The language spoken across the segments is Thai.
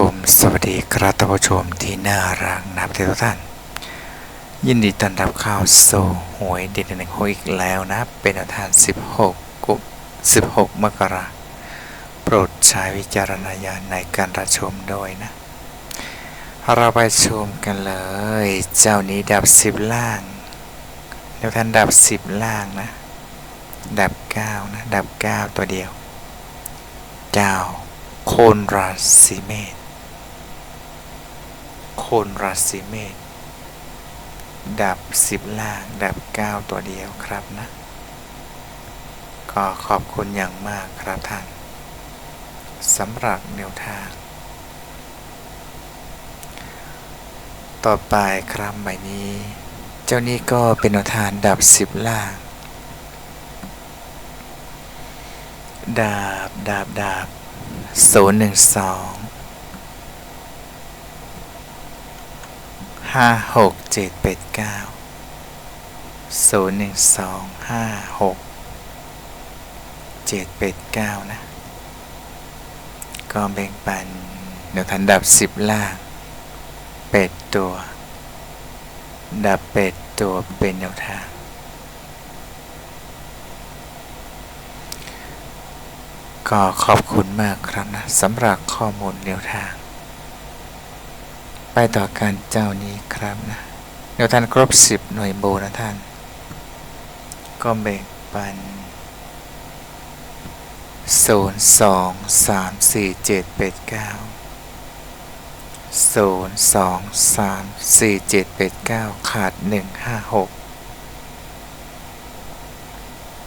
ผมสวัสดีครับท่านผู้ชมที่น่ารักนับทุกท่าน ยินดีต้อนรับเข้าสู่หวยเด็ดหนึ่งหวยอีกแล้วนะ เป็นแนวทาง16 กุ16 มกราโปรดใช้วิจารณญาณในการรับชมด้วยนะ เราไปชมกันเลย เจ้านี้ดับ 10 ล่างแนวท่างดับ 10 ล่างนะ ดับ 9 นะ ดับ 9 ตัวเดียว9โคนราศีเมษ คนราศีเมษดับสิบล่าง ดับ 9 ตัวเดียวครับนะ ก็ขอบคุณอย่างมากครับท่านสำหรับแนวทาง ต่อไปครับใบนี้ เจ้านี้ก็เป็นแนวทางดับสิบล่าง ดาบ ดาบ ดาบโซนหนึ่งสอง ห้าหกเจ็ดแปดเก้าศูนย์หนึ่งสองห้าหกเจ็ดแปดเก้านะ ก็แบ่งปันเดี๋ยวทันดับสิบล่างเป็ดตัว ดับเป็ดตัวเป็นแนวทางก็ขอบคุณมากครับนะสำหรับข้อมูลแนวทาง ไปต่อการเจ้านี้ครับนะเดี๋ยวท่านครบสิบหน่วยโบนะท่าน ก็แบ่งปันศูนย์สองสามสี่เจ็ดแปดเก้าศูนย์สองสามสี่เจ็ดแปดเก้าขาดหนึ่งห้าหก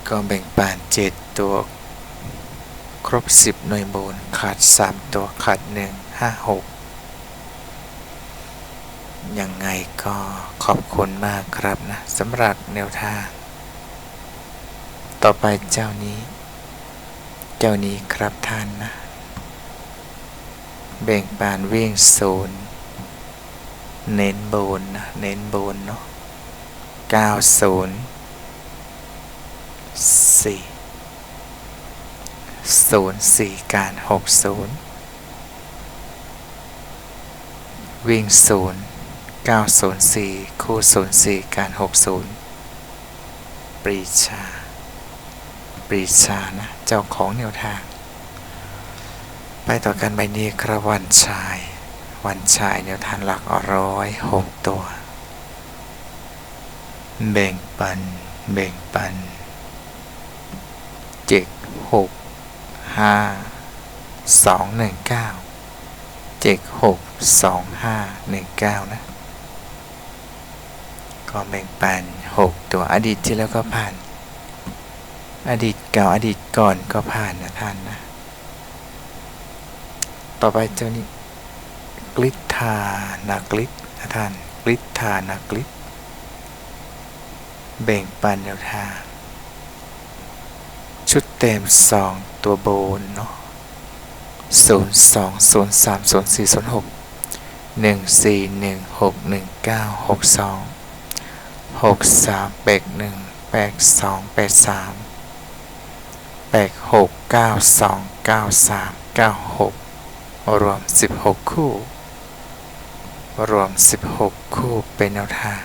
ก็แบ่งปันเจ็ดตัว ครบสิบหน่วยโบนขาดสามตัวขาดหนึ่งห้าหก ยังไงก็ขอบคุณมากครับนะสำหรับแนวทาง ต่อไปเจ้านี้ เจ้านี้ครับท่านนะแบ่งปานวิ่งศูนย์เน้นโบนนะ เน้นโบนเนาะ90 4ศูนย์สี่การหกศูนย์วิ่งศูนย์ เก้าศูนย์สี่คู่ศูนย์สี่การหกศูนย์ปรีชา ปรีชานะ เจ้าของแนวทาง ไปต่อกันใบนี้ครับวันชาย วันชายแนวทางหลักร้อยหกตัวแบ่งปันแบ่งปันเจ็ดหกห้าสองหนึ่งเก้าเจ็ดหกสองห้าหนึ่งเก้านะ ก็แบ่งปันหกตัวอดีตที่แล้วก็ผ่าน อดีตเก่าอดีตก่อนก็ผ่านนะท่านนะ ต่อไปเจ้านี้กลิทานาคลิตนะท่านกลิทานาคลิตแบ่งปันแนวทาง ชุดเต็มสองตัวโบนเนาะศูนย์สองศูนย์สามศูนย์สี่ศูนย์ หกสามแปดหนึ่งแปดสองแปดสามแปดหกเก้าสองเก้าสามเก้าหกรวมสิบหกคู่ รวมสิบหกคู่เป็นแนวทาง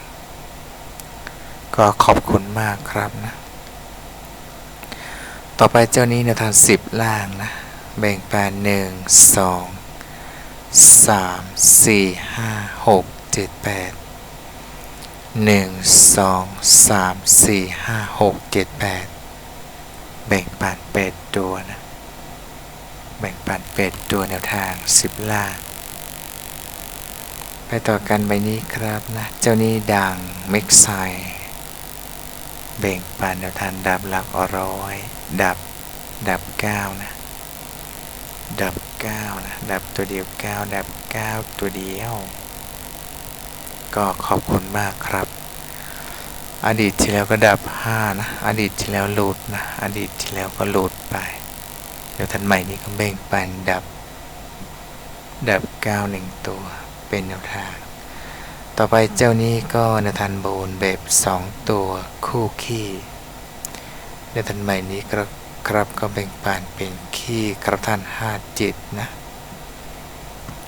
ก็ขอบคุณมากครับนะ ต่อไปเจ้านี้แนวทางสิบล่างนะ แบ่งแปนหนึ่งสองสามสี่ห้าหกเจ็ดแปด หนึ่งสองสามสี่ห้าหกเจ็ดแปดแบ่งปันเป็ดตัวนะ แบ่งปันเป็ดตัวแนวทางสิบล่างไปต่อกันใบนี้ครับนะ เจ้านี้ดังเม็กไซแบ่งปันแนวทางดับหลักร้อย ดับดับเก้านะ ดับเก้านะ ดับตัวเดียวเก้าดับเก้าตัวเดียว ก็ขอบคุณมากครับ อดีตที่แล้วก็ดับห้านะ อดีตที่แล้วหลุดนะ อดีตที่แล้วก็หลุดไป เดี๋ยวทันใหม่นี้ก็แบ่งปันดับ ดับเก้าหนึ่งตัวเป็นแนวทาง ต่อไปเจ้านี้ก็นทันโบนแบบสองตัวคู่ขี้นทันใหม่นี้ครับครับก็แบ่งปันเป็นขี้ครับท่านห้าจิตนะ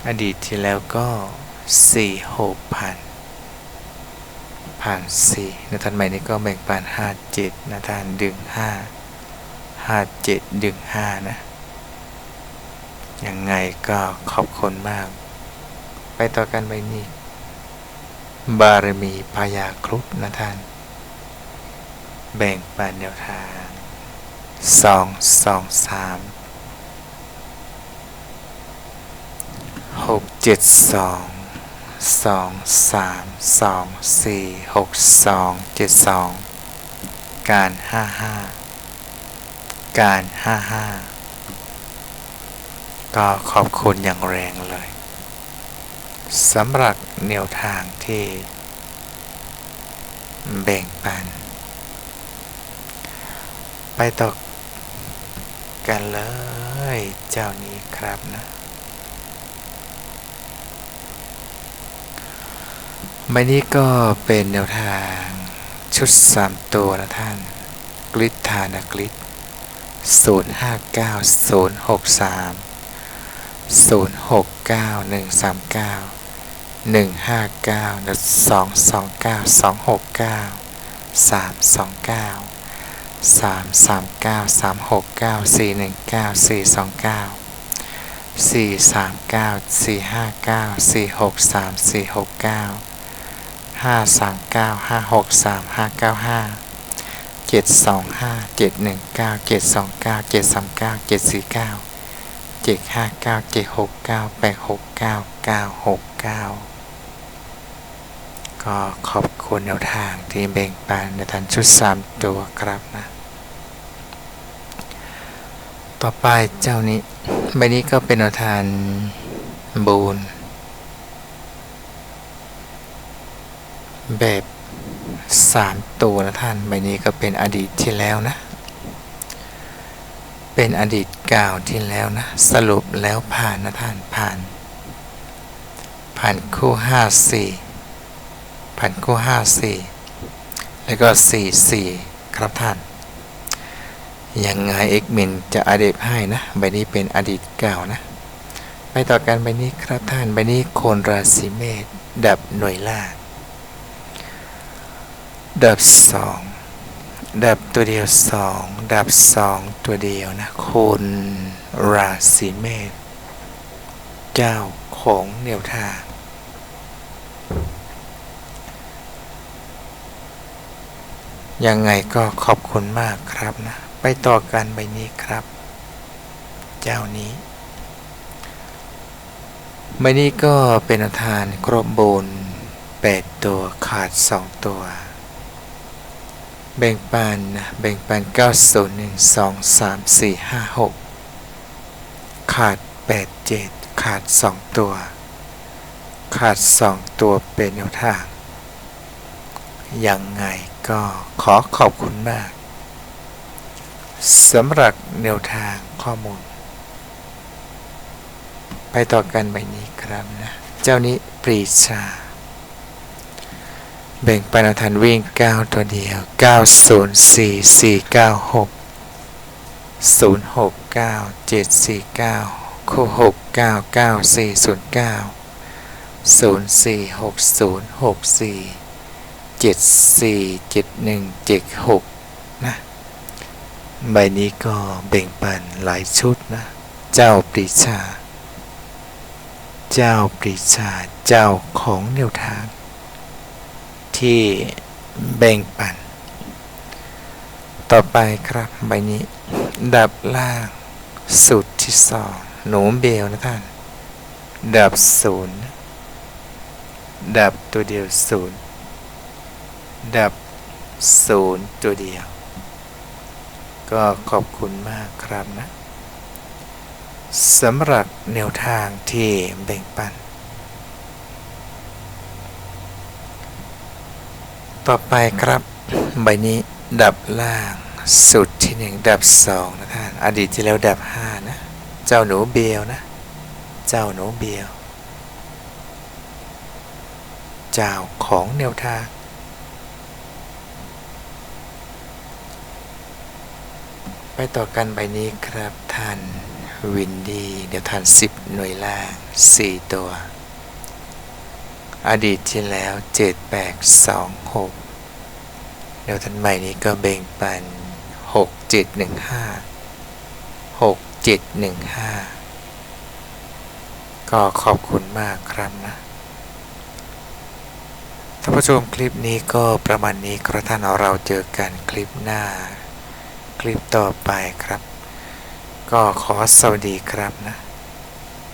อดีตที่แล้วก็สี่หกพัน ผ่านสี่นะท่านใหม่นี้ก็แบ่งปันห้าเจ็ดนะท่านดึงห้าห้าเจ็ดดึงห้านะ ยังไงก็ขอบคุณมาก ไปต่อกันใบนี้ บารมีพยาครุฑนะท่าน แบ่งปันแนวทางสองสอง สองสามสองสี่หกสองเจ็ดสองการห้าห้าการห้าห้าก็ขอบคุณอย่างแรงเลยสำหรับแนวทางที่แบ่งปัน ไปต่อกันเลยเจ้านี้ครับนะ ใบนี้ก็เป็นแนวทางชุด 3 ตัวนะท่าน กริธานกริธ059063 069139 159 229 269 329 339 369 419 429 439 459 463 469 539 563 595 725 719 729 739 749 759 769 869 969ก็ขอบคุณแนวทางที่แบ่งปันในทันชุด3ตัวครับนะ ต่อไปเจ้านี้ใบนี้ก็เป็นแนวทางบูน แบบ 3 ตัวนะท่านใบนี้ก็เป็นอดีตที่แล้วนะ เป็นอดีตกล่าวที่แล้วนะ สรุปแล้วผ่านนะท่านผ่าน ผ่านคู่ 54 ผ่านคู่ 54 แล้วก็ 44 ครับท่านยังไงเอ็กมินจะอดีตให้นะใบนี้เป็นอดีตเก่านะไปต่อกันใบนี้ครับท่านใบนี้โคนราศีเมษดับหน่วยล่า ดับสองดับตัวเดียวสองดับสองตัวเดียวนะคนราศีเมษเจ้าของแนวทางยังไงก็ขอบคุณมากครับนะ ไปต่อกันใบนี้ครับ เจ้านี้ใบนี้ก็เป็นอาทานครบบูนแปดตัวขาดสองตัว แบ่งปันนะแบ่งปัน9 0 1 2 3 4 5 6 ขาด 8 7 ขาด 2 ตัว ขาด 2 ตัวเป็นแนวทาง ยังไงก็ขอขอบคุณมากสำหรับแนวทางข้อมูล ไปต่อกันใบนี้ครับนะ เจ้านี้ปรีชา แบ่งปันาทันวิ่ง 9 ตัวเดียว 904496 069 749 คู่ 699 409 046064 747176 นะ ใบนี้ก็แบ่งปันหลายชุดนะ เจ้าปรีชา เจ้าปรีชา เจ้าของแนวทาง ที่แบ่งปัน ต่อไปครับใบนี้ ดับล่างสุดที่สองหนูเบลนะท่าน ดับศูนย์ดับตัวเดียวศูนย์ดับศูนย์ตัวเดียว ก็ขอบคุณมากครับนะสำหรับแนวทางที่แบ่งปัน ต่อไปครับ ใบนี้ดับล่างสุดที่หนึ่งดับสองนะท่าน อดีตที่แล้วดับห้านะ เจ้าหนูเบลนะ เจ้าหนูเบลเจ้าของแนวทางไปต่อกันใบนี้ครับท่านวินดี เดี๋ยวทันสิบหน่วยล่างสี่ตัว อดีตที่แล้วเจ็ดแปดสองหกเดี๋ยวทันใหม่นี้ก็เบ่งปันหกเจ็ดหนึ่งห้าหกเจ็ดหนึ่งห้าก็ขอบคุณมากครับนะท่านผู้ชมคลิปนี้ก็ประมาณนี้ครับท่านเราเจอกันคลิปหน้า คลิปต่อไปครับ ก็ขอสวัสดีครับนะ